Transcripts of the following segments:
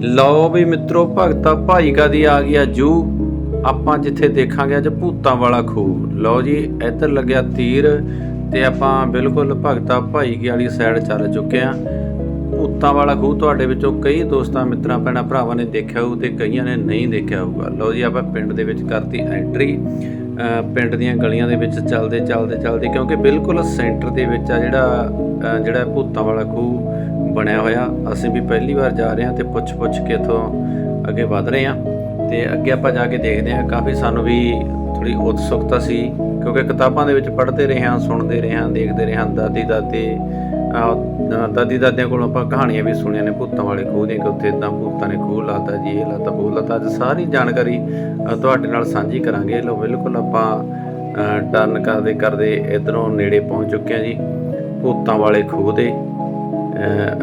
ਲਓ ਵੀ ਮਿੱਤਰੋ, ਭਗਤਾ ਭਾਈਕਾ ਦੀ ਆ ਗਿਆ ਜੂ। ਆਪਾਂ ਜਿੱਥੇ ਦੇਖਾਂਗੇ ਅੱਜ ਭੂਤਾਂ ਵਾਲਾ ਖੂਹ। ਲਓ ਜੀ, ਇੱਧਰ ਲੱਗਿਆ ਤੀਰ ਤੇ ਆਪਾਂ ਬਿਲਕੁਲ ਭਗਤਾ ਭਾਈਕੇ ਵਾਲੀ ਸਾਈਡ ਚੱਲ ਚੁੱਕੇ ਆ। ਭੂਤਾਂ ਵਾਲਾ ਖੂਹ ਤੁਹਾਡੇ ਵਿੱਚੋਂ ਕਈ ਦੋਸਤਾਂ, ਮਿੱਤਰਾਂ, ਭੈਣਾਂ, ਭਰਾਵਾਂ ਨੇ ਦੇਖਿਆ ਹੋਊ ਤੇ ਕਈਆਂ ਨੇ ਨਹੀਂ ਦੇਖਿਆ ਹੋਊਗਾ। ਲਓ ਜੀ, ਆਪਾਂ ਪਿੰਡ ਦੇ ਵਿੱਚ ਕਰਤੀ ਐਂਟਰੀ ਪਿੰਡ ਦੀਆਂ ਗਲੀਆਂ ਦੇ ਵਿੱਚ ਚੱਲਦੇ ਚੱਲਦੇ ਚੱਲਦੇ, ਕਿਉਂਕਿ ਬਿਲਕੁਲ ਸੈਂਟਰ ਦੇ ਵਿੱਚ ਆ ਜਿਹੜਾ ਜਿਹੜਾ ਭੂਤਾਂ ਵਾਲਾ ਖੂਹ ਬਣਿਆ ਹੋਇਆ, ਅਸੀਂ ਵੀ ਪਹਿਲੀ ਵਾਰ ਜਾ ਰਹੇ ਹਾਂ ਤੇ ਪੁੱਛ ਪੁੱਛ ਕੇ ਇਥੋਂ ਅੱਗੇ ਵਧ ਰਹੇ ਹਾਂ। ਤੇ ਅੱਗੇ ਆਪਾਂ ਜਾ ਕੇ ਦੇਖਦੇ ਹਾਂ, ਕਾਫੀ ਸਾਨੂੰ ਵੀ ਥੋੜੀ ਉਤਸੁਕਤਾ ਸੀ, ਕਿਉਂਕਿ ਕਿਤਾਬਾਂ ਦੇ ਵਿੱਚ ਪੜ੍ਹਦੇ ਰਹੇ ਹਾਂ, ਸੁਣਦੇ ਰਹੇ ਹਾਂ, ਦੇਖਦੇ ਰਹੇ ਹਾਂ ਦਾਦੀ ਦਾਦੇ ਦਾਦੀ ਦਾਦਿਆਂ ਕੋਲੋਂ ਆਪਾਂ ਕਹਾਣੀਆਂ ਵੀ ਸੁਣੀਆਂ ਨੇ, ਭੂਤਾਂ ਵਾਲੇ ਖੂਹ ਦੀਆਂ, ਕਿ ਉੱਥੇ ਇਦਾਂ ਭੂਤਾਂ ਨੇ ਖੂਹ ਲਾਤਾ ਜੀ, ਇਹ ਲਾਤਾ, ਉਹ ਲਾਤਾ, ਅੱਜ ਸਾਰੀ ਜਾਣਕਾਰੀ ਤੁਹਾਡੇ ਨਾਲ ਸਾਂਝੀ ਕਰਾਂਗੇ। ਲੋ ਬਿਲਕੁਲ ਆਪਾਂ ਟਰਨ ਕਰਦੇ ਕਰਦੇ ਇਧਰੋਂ ਨੇੜੇ ਪਹੁੰਚ ਚੁੱਕੇ ਹਾਂ ਜੀ, ਭੂਤਾਂ ਵਾਲੇ ਖੂਹ ਦੇ।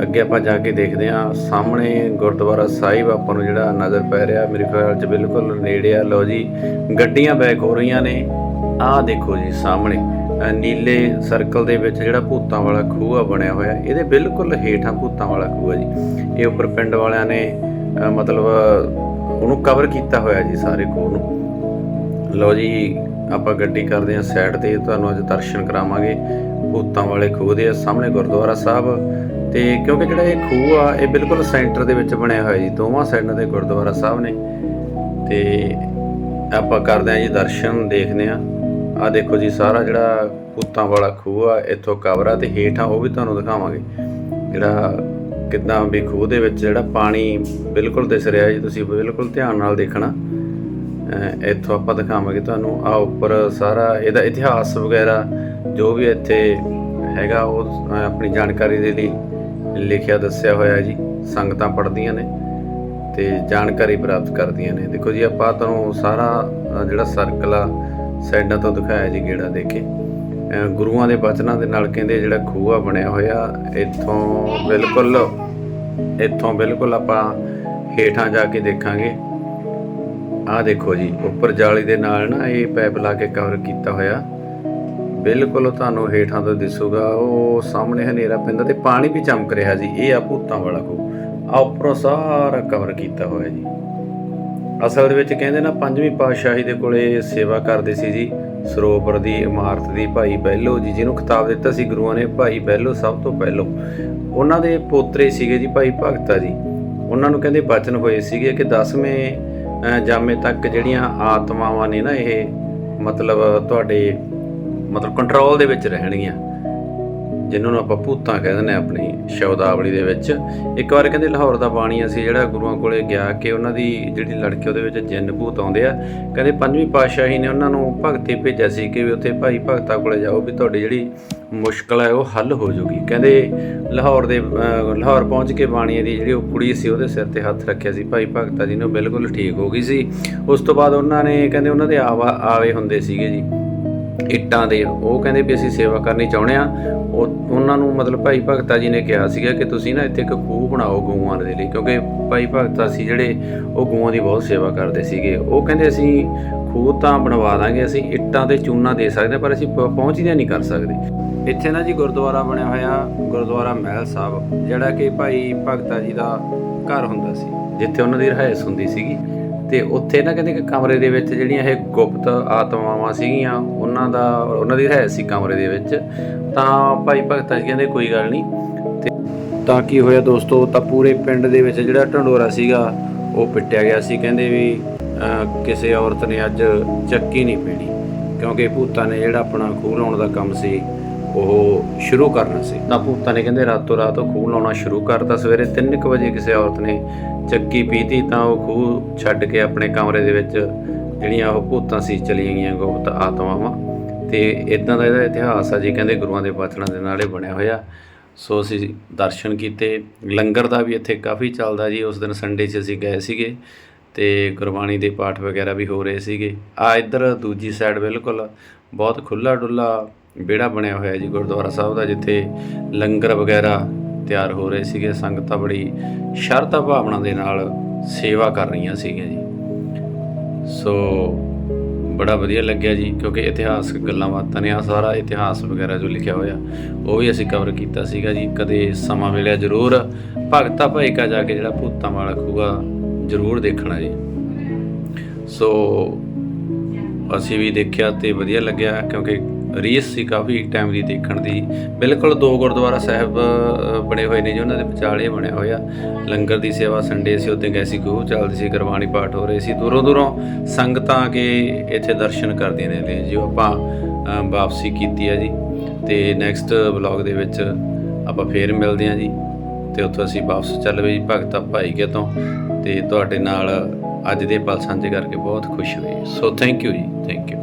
ਅੱਗੇ ਆਪਾਂ ਜਾ ਕੇ ਦੇਖਦੇ ਹਾਂ, ਸਾਹਮਣੇ ਗੁਰਦੁਆਰਾ ਸਾਹਿਬ ਆਪਾਂ ਨੂੰ ਜਿਹੜਾ ਨਜ਼ਰ ਪੈ ਰਿਹਾ, ਮੇਰੇ ਖਿਆਲ 'ਚ ਬਿਲਕੁਲ ਨੇੜੇ ਆ। ਲਓ ਜੀ, ਗੱਡੀਆਂ ਬੈਕ ਹੋ ਰਹੀਆਂ ਨੇ। ਆਹ ਦੇਖੋ ਜੀ, ਸਾਹਮਣੇ। ਨੀਲੇ ਸਰਕਲ ਦੇ ਵਿੱਚ ਜਿਹੜਾ ਭੂਤਾਂ ਵਾਲਾ ਖੂਹ ਆ ਬਣਿਆ ਹੋਇਆ, ਇਹਦੇ ਬਿਲਕੁਲ ਹੇਠਾਂ ਭੂਤਾਂ ਵਾਲਾ ਖੂਹ ਆ ਜੀ। ਇਹ ਉੱਪਰ ਪਿੰਡ ਵਾਲਿਆਂ ਨੇ ਮਤਲਬ, ਉਹਨੂੰ ਕਵਰ ਕੀਤਾ ਹੋਇਆ ਜੀ ਸਾਰੇ ਖੂਹ ਨੂੰ। ਲਓ ਜੀ, ਆਪਾਂ ਗੱਡੀ ਕਰਦੇ ਹਾਂ ਸਾਈਡ ਤੇ, ਤੁਹਾਨੂੰ ਅੱਜ ਦਰਸ਼ਨ ਕਰਾਵਾਂਗੇ ਭੂਤਾਂ ਵਾਲੇ ਖੂਹ ਦੇ ਸਾਹਮਣੇ ਗੁਰਦੁਆਰਾ ਸਾਹਿਬ। ਤੇ ਕਿਉਂਕਿ ਜਿਹੜਾ ਇਹ ਖੂਹ ਆ, ਇਹ ਬਿਲਕੁਲ ਸੈਂਟਰ ਦੇ ਵਿੱਚ ਬਣਿਆ ਹੋਇਆ ਜੀ, ਦੋਵਾਂ ਸਾਈਡਾਂ ਤੇ ਗੁਰਦੁਆਰਾ ਸਾਹਿਬ ਨੇ। ਤੇ ਆਪਾਂ ਕਰਦੇ ਹਾਂ ਜੀ ਦਰਸ਼ਨ, ਦੇਖਦੇ ਹਾਂ। ਆ ਦੇਖੋ ਜੀ, ਸਾਰਾ ਜਿਹੜਾ ਭੂਤਾਂ ਵਾਲਾ ਖੂਹ ਆ, ਇੱਥੋਂ ਕਵਰਾ ਆ ਤੇ ਹੇਠਾਂ ਉਹ ਵੀ ਤੁਹਾਨੂੰ ਦਿਖਾਵਾਂਗੇ। ਜਿਹੜਾ ਕਿੱਦਾਂ ਵੀ ਖੂਹ ਦੇ ਵਿੱਚ ਜਿਹੜਾ ਪਾਣੀ ਬਿਲਕੁਲ ਦਿਸ ਰਿਹਾ ਜੀ, ਤੁਸੀਂ ਬਿਲਕੁਲ ਧਿਆਨ ਨਾਲ ਦੇਖਣਾ। ਇੱਥੋਂ ਆਪਾਂ ਦਿਖਾਵਾਂਗੇ ਤੁਹਾਨੂੰ, ਆ ਉੱਪਰ ਸਾਰਾ ਇਹਦਾ ਇਤਿਹਾਸ ਵਗੈਰਾ, ਜੋ ਵੀ ਇੱਥੇ ਹੈਗਾ, ਉਹ ਆਪਣੀ ਜਾਣਕਾਰੀ ਦੇ ਲਈ ਲਿਖਿਆ, ਦੱਸਿਆ ਹੋਇਆ ਜੀ, ਸੰਗਤਾਂ ਪੜ੍ਹਦੀਆਂ ਨੇ ਤੇ ਜਾਣਕਾਰੀ ਪ੍ਰਾਪਤ ਕਰਦੀਆਂ ਨੇ। ਦੇਖੋ ਜੀ, ਆਪਾਂ ਤੁਹਾਨੂੰ ਸਾਰਾ ਜਿਹੜਾ ਸਰਕਲ ਆ ਸਾਈਡਾਂ ਤੋਂ ਦਿਖਾਇਆ ਜੀ ਗੇੜਾ ਦੇ ਕੇ। ਗੁਰੂਆਂ ਦੇ ਬਚਨਾਂ ਦੇ ਨਾਲ ਕਹਿੰਦੇ ਜਿਹੜਾ ਖੂਹ ਬਣਿਆ ਹੋਇਆ, ਇੱਥੋਂ ਬਿਲਕੁਲ ਇੱਥੋਂ ਬਿਲਕੁਲ ਆਪਾਂ ਹੇਠਾਂ ਜਾ ਕੇ ਦੇਖਾਂਗੇ। ਆਹ ਦੇਖੋ ਜੀ, ਉੱਪਰ ਜਾਲੀ ਦੇ ਨਾਲ ਨਾ ਇਹ ਪਾਈਪ ਲਾ ਕੇ ਕਵਰ ਕੀਤਾ ਹੋਇਆ। ਬਿਲਕੁਲ ਤੁਹਾਨੂੰ ਹੇਠਾਂ ਤੋਂ ਦਿਸੂਗਾ, ਉਹ ਸਾਹਮਣੇ ਹਨੇਰਾ ਪੈਂਦਾ ਤੇ ਪਾਣੀ ਵੀ ਚਮਕ ਰਿਹਾ ਜੀ, ਇਹ ਆ ਭੂਤਾਂ ਵਾਲਾ ਕੋ ਆ ਉੱਪਰੋਂ ਸਾਰਾ ਕਵਰ ਕੀਤਾ ਹੋਇਆ ਜੀ। ਅਸਲ ਦੇ ਵਿੱਚ ਕਹਿੰਦੇ ਨਾ, ਪੰਜਵੀਂ ਪਾਤਸ਼ਾਹੀ ਦੇ ਕੋਲੇ ਸੇਵਾ ਕਰਦੇ ਸੀ ਜੀ। ਸਰੋਵਰ ਦੀ, ਇਮਾਰਤ ਦੀ ਭਾਈ ਬਹਿਲੋ ਜੀ, ਜਿਹਨੂੰ ਖਿਤਾਬ ਦਿੱਤਾ ਸੀ ਗੁਰੂਆਂ ਨੇ, ਭਾਈ ਬਹਿਲੋ ਸਭ ਤੋਂ ਪਹਿਲੋਂ। ਉਹਨਾਂ ਦੇ ਪੋਤਰੇ ਸੀਗੇ ਜੀ ਭਾਈ ਭਗਤਾ ਜੀ। ਉਹਨਾਂ ਨੂੰ ਕਹਿੰਦੇ ਬਚਨ ਹੋਏ ਸੀਗੇ ਕਿ 10ਵੇਂ ਜਾਮੇ ਤੱਕ ਜਿਹੜੀਆਂ ਆਤਮਾਵਾਂ ਨੇ ਨਾ, ਇਹ ਮਤਲਬ ਤੁਹਾਡੇ ਮਤਲਬ ਕੰਟਰੋਲ ਦੇ ਵਿੱਚ ਰਹਿਣਗੀਆਂ। ਜਿਨ੍ਹਾਂ ਨੂੰ ਆਪਾਂ ਭੂਤਾਂ ਕਹਿ ਦਿੰਦੇ ਹਾਂ ਆਪਣੀ ਸ਼ਬਦਾਵਲੀ ਦੇ ਵਿੱਚ। ਇੱਕ ਵਾਰ ਕਹਿੰਦੇ ਲਾਹੌਰ ਦਾ ਬਾਣੀ ਅਸੀਂ ਜਿਹੜਾ ਗੁਰੂਆਂ ਕੋਲੇ ਗਿਆ ਕਿ ਉਹਨਾਂ ਦੀ ਜਿਹੜੀ ਲੜਕੀ ਉਹਦੇ ਵਿੱਚ ਜਿੰਨ ਭੂਤ ਆਉਂਦੇ ਆ, ਕਹਿੰਦੇ ਪੰਜਵੀਂ ਪਾਤਸ਼ਾਹੀ ਨੇ ਉਹਨਾਂ ਨੂੰ ਭਗਤੀ ਭੇਜਿਆ ਸੀ ਕਿ ਵੀ ਉੱਥੇ ਭਾਈ ਭਗਤਾ ਕੋਲੇ ਜਾਓ ਵੀ ਤੁਹਾਡੀ ਜਿਹੜੀ ਮੁਸ਼ਕਲ ਹੈ ਉਹ ਹੱਲ ਹੋ ਜਾਊਗੀ ਕਹਿੰਦੇ ਲਾਹੌਰ ਦੇ ਲਾਹੌਰ ਪਹੁੰਚ ਕੇ ਬਾਣੀ ਦੀ ਜਿਹੜੀ ਉਹ ਕੁੜੀ ਸੀ ਉਹਦੇ ਸਿਰ ਤੇ ਹੱਥ ਰੱਖਿਆ ਸੀ। ਭਾਈ ਭਗਤਾ ਜੀ ਨੇ ਉਹ ਬਿਲਕੁਲ ਠੀਕ ਹੋ ਗਈ ਸੀ। ਉਸ ਤੋਂ ਬਾਅਦ ਉਹਨਾਂ ਨੇ, ਕਹਿੰਦੇ ਉਹਨਾਂ ਦੇ ਆਵਾ, ਆਵੇ ਹੁੰਦੇ ਸੀਗੇ ਜੀ। ਇੱਟਾਂ ਦੇ। ਉਹ ਕਹਿੰਦੇ ਵੀ ਅਸੀਂ ਸੇਵਾ ਕਰਨੀ ਚਾਹੁੰਦੇ ਆ ਉਹ ਉਹਨਾਂ ਨੂੰ ਮਤਲਬ ਭਾਈ ਭਗਤਾ ਜੀ ਨੇ ਕਿਹਾ ਸੀਗਾ ਕਿ ਤੁਸੀਂ ਨਾ ਇੱਥੇ ਇੱਕ ਖੂਹ ਬਣਾਓ ਗਊਆਂ ਦੇ ਲਈ ਕਿਉਂਕਿ ਭਾਈ ਭਗਤਾ ਸੀ ਜਿਹੜੇ ਉਹ ਗਊਆਂ ਦੀ ਬਹੁਤ ਸੇਵਾ ਕਰਦੇ ਸੀਗੇ। ਉਹ ਕਹਿੰਦੇ ਅਸੀਂ ਖੂਹ ਤਾਂ ਬਣਵਾ ਦਾਂਗੇ ਅਸੀਂ ਇੱਟਾਂ ਤੇ ਚੂਨਾ ਦੇ ਸਕਦੇ ਹਾਂ, ਪਰ ਅਸੀਂ ਪ- ਪਹੁੰਚਦੀਆਂ ਨਹੀਂ ਕਰ ਸਕਦੇ। ਇੱਥੇ ਨਾ ਜੀ ਗੁਰਦੁਆਰਾ ਬਣਿਆ ਹੋਇਆ ਗੁਰਦੁਆਰਾ ਮਹਿਲ ਸਾਹਿਬ ਜਿਹੜਾ ਕਿ ਭਾਈ ਭਗਤਾ ਜੀ ਦਾ ਘਰ ਹੁੰਦਾ ਸੀ ਜਿੱਥੇ ਉਹਨਾਂ ਦੀ ਰਿਹਾਇਸ਼ ਹੁੰਦੀ ਸੀਗੀ। ਤੇ ਉੱਥੇ ਨਾ ਕਹਿੰਦੇ ਕਿ ਕਮਰੇ ਦੇ ਵਿੱਚ ਜਿਹੜੀਆਂ ਇਹ ਗੁਪਤ ਆਤਮਾਵਾਂ ਸੀਗੀਆਂ, ਉਹਨਾਂ ਦਾ, ਉਹਨਾਂ ਦੀ ਰਹਿ ਸੀ ਕਮਰੇ ਦੇ ਵਿੱਚ। ਤਾਂ ਭਾਈ ਭਗਤਾ ਜੀ ਕਹਿੰਦੇ ਕੋਈ ਗੱਲ ਨਹੀਂ। ਤੇ ਤਾਂ ਕੀ ਹੋਇਆ ਦੋਸਤੋ, ਤਾਂ ਪੂਰੇ ਪਿੰਡ ਦੇ ਵਿੱਚ ਜਿਹੜਾ ਢੰਡੋਰਾ ਸੀਗਾ, ਉਹ ਪਿੱਟਿਆ ਗਿਆ ਸੀ। ਕਹਿੰਦੇ ਵੀ ਕਿਸੇ ਔਰਤ ਨੇ ਅੱਜ ਚੱਕੀ ਨਹੀਂ ਪੀਣੀ, ਕਿਉਂਕਿ ਭੂਤਾਂ ਨੇ ਜਿਹੜਾ ਆਪਣਾ ਖੂਹ ਲਾਉਣ ਦਾ ਕੰਮ ਸੀ ਉਹ ਸ਼ੁਰੂ ਕਰਨਾ ਸੀ। ਤਾਂ ਭੂਤਾਂ ਨੇ ਕਹਿੰਦੇ ਰਾਤੋਂ ਰਾਤ ਉਹ ਖੂਹ ਲਾਉਣਾ ਸ਼ੁਰੂ ਕਰਤਾ। ਸਵੇਰੇ 3:00 ਵਜੇ ਕਿਸੇ ਔਰਤ ਨੇ ਚੱਕੀ ਪੀਤੀ ਤਾਂ ਉਹ ਖੂਹ ਛੱਡ ਕੇ ਆਪਣੇ ਕਮਰੇ ਦੇ ਵਿੱਚ ਜਿਹੜੀਆਂ ਉਹ ਭੂਤਾਂ ਸੀ ਚਲੀਆਂ ਗਈਆਂ ਗੁਪਤ ਆਤਮਾਵਾਂ। ਤੇ ਇਦਾਂ ਦਾ ਇਹਦਾ ਇਤਿਹਾਸ ਆ ਜੀ, ਕਹਿੰਦੇ ਗੁਰੂਆਂ ਦੇ ਬਚਨਾਂ ਦੇ ਨਾਲ ਇਹ ਬਣਿਆ ਹੋਇਆ। ਸੋ ਅਸੀਂ ਦਰਸ਼ਨ ਕੀਤੇ। ਲੰਗਰ ਦਾ ਵੀ ਇੱਥੇ ਕਾਫੀ ਚੱਲਦਾ ਜੀ। ਉਸ ਦਿਨ ਸੰਡੇ 'ਚ ਅਸੀਂ ਗਏ ਸੀਗੇ ਤੇ ਗੁਰਬਾਣੀ ਦੇ ਪਾਠ ਵਗੈਰਾ ਵੀ ਹੋ ਰਹੇ ਸੀਗੇ। ਆ ਇੱਧਰ ਦੂਜੀ ਸਾਈਡ ਬਿਲਕੁਲ ਬਹੁਤ ਖੁੱਲਾ ਡੁੱਲਾ ਵਿਹੜਾ ਬਣਿਆ ਹੋਇਆ ਜੀ ਗੁਰਦੁਆਰਾ ਸਾਹਿਬ ਦਾ, ਜਿੱਥੇ ਲੰਗਰ ਵਗੈਰਾ ਤਿਆਰ ਹੋ ਰਹੇ ਸੀਗੇ। ਸੰਗਤਾਂ ਬੜੀ ਸ਼ਰਧਾ ਭਾਵਨਾ ਦੇ ਨਾਲ ਸੇਵਾ ਕਰ ਰਹੀਆਂ ਸੀਗੀਆਂ ਜੀ। ਸੋ ਬੜਾ ਵਧੀਆ ਲੱਗਿਆ ਜੀ, ਕਿਉਂਕਿ ਇਤਿਹਾਸਕ ਗੱਲਾਂ ਬਾਤਾਂ ਨੇ ਆ ਸਾਰਾ ਇਤਿਹਾਸ ਵਗੈਰਾ ਜੋ ਲਿਖਿਆ ਹੋਇਆ, ਉਹ ਵੀ ਅਸੀਂ ਕਵਰ ਕੀਤਾ ਸੀਗਾ ਜੀ। ਕਦੇ ਸਮਾਂ ਮਿਲਿਆ ਜ਼ਰੂਰ, ਭਗਤਾ ਭਾਈਕਾ ਜਾ ਕੇ ਜਿਹੜਾ ਭੂਤਾਂ ਵਾਲਾ ਖੂਆ ਜ਼ਰੂਰ ਦੇਖਣਾ ਜੀ। ਸੋ ਅਸੀਂ ਵੀ ਦੇਖਿਆ ਤੇ ਵਧੀਆ ਲੱਗਿਆ, ਕਿਉਂਕਿ ਰੀਸ ਸੀ ਕਾਫੀ ਟਾਈਮ ਦੀ ਦੇਖਣ ਦੀ। ਬਿਲਕੁਲ ਦੋ ਗੁਰਦੁਆਰਾ ਸਾਹਿਬ ਬਣੇ ਹੋਏ ਨੇ ਜੀ, ਉਹਨਾਂ ਦੇ ਵਿਚਾਲੇ ਬਣਿਆ ਹੋਇਆ। ਲੰਗਰ ਦੀ ਸੇਵਾ ਸੰਡੇ ਸੀ ਉੱਤੇ ਗੈਸੀ ਖੂਹ ਚੱਲਦੀ ਸੀ, ਗੁਰਬਾਣੀ ਪਾਠ ਹੋ ਰਹੇ ਸੀ। ਦੂਰੋਂ ਦੂਰੋਂ ਸੰਗਤਾਂ ਆ ਕੇ ਇੱਥੇ ਦਰਸ਼ਨ ਕਰਦੀਆਂ ਨੇ, ਜੀ, ਜੋ ਆਪਾਂ ਵਾਪਸੀ ਕੀਤੀ ਹੈ ਜੀ। ਤੇ ਨੈਕਸਟ ਵਲੌਗ ਦੇ ਵਿੱਚ ਆਪਾਂ ਫੇਰ ਮਿਲਦੇ ਹਾਂ ਜੀ। ਤੇ ਉੱਥੋਂ ਅਸੀਂ ਵਾਪਸ ਚੱਲ ਪਏ ਜੀ, ਭਗਤਾ ਭਾਈ ਕੇ ਤੋਂ। ਤੇ ਤੁਹਾਡੇ ਨਾਲ ਅੱਜ ਦੇ ਪਲ ਸਾਂਝੇ ਕਰਕੇ ਬਹੁਤ ਖੁਸ਼ ਹੋਈ ਸੋ ਥੈਂਕ ਯੂ ਜੀ ਥੈਂਕ ਯੂ